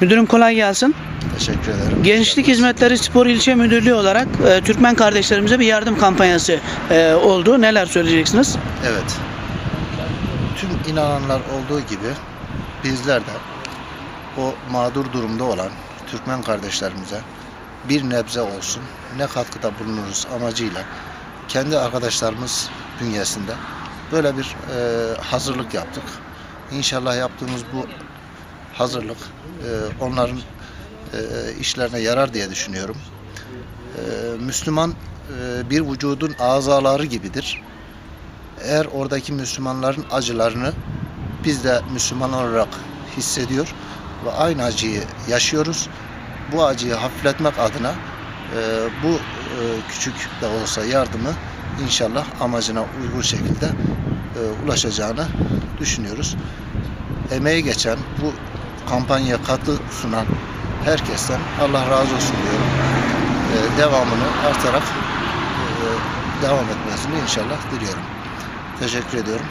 Müdürüm kolay gelsin. Teşekkür ederim. Gençlik Hizmetleri Spor İlçe Müdürlüğü olarak e, Türkmen kardeşlerimize bir yardım kampanyası e, oldu. Neler söyleyeceksiniz? Evet. Tüm inananlar olduğu gibi bizler de o mağdur durumda olan Türkmen kardeşlerimize bir nebze olsun ne katkıda bulunuruz amacıyla kendi arkadaşlarımız bünyesinde böyle bir e, hazırlık yaptık. İnşallah yaptığımız bu hazırlık e, onların e, işlerine yarar diye düşünüyorum. E, Müslüman e, bir vücudun azaları gibidir. Eğer oradaki Müslümanların acılarını biz de Müslüman olarak hissediyor ve aynı acıyı yaşıyoruz. Bu acıyı hafifletmek adına e, bu e, küçük de olsa yardımı inşallah amacına uygun şekilde e, ulaşacağını düşünüyoruz. Emeği geçen bu kampanyaya katı sunan herkesten Allah razı olsun diyorum. E, devamını artarak e, devam etmesini inşallah diliyorum. Teşekkür ediyorum.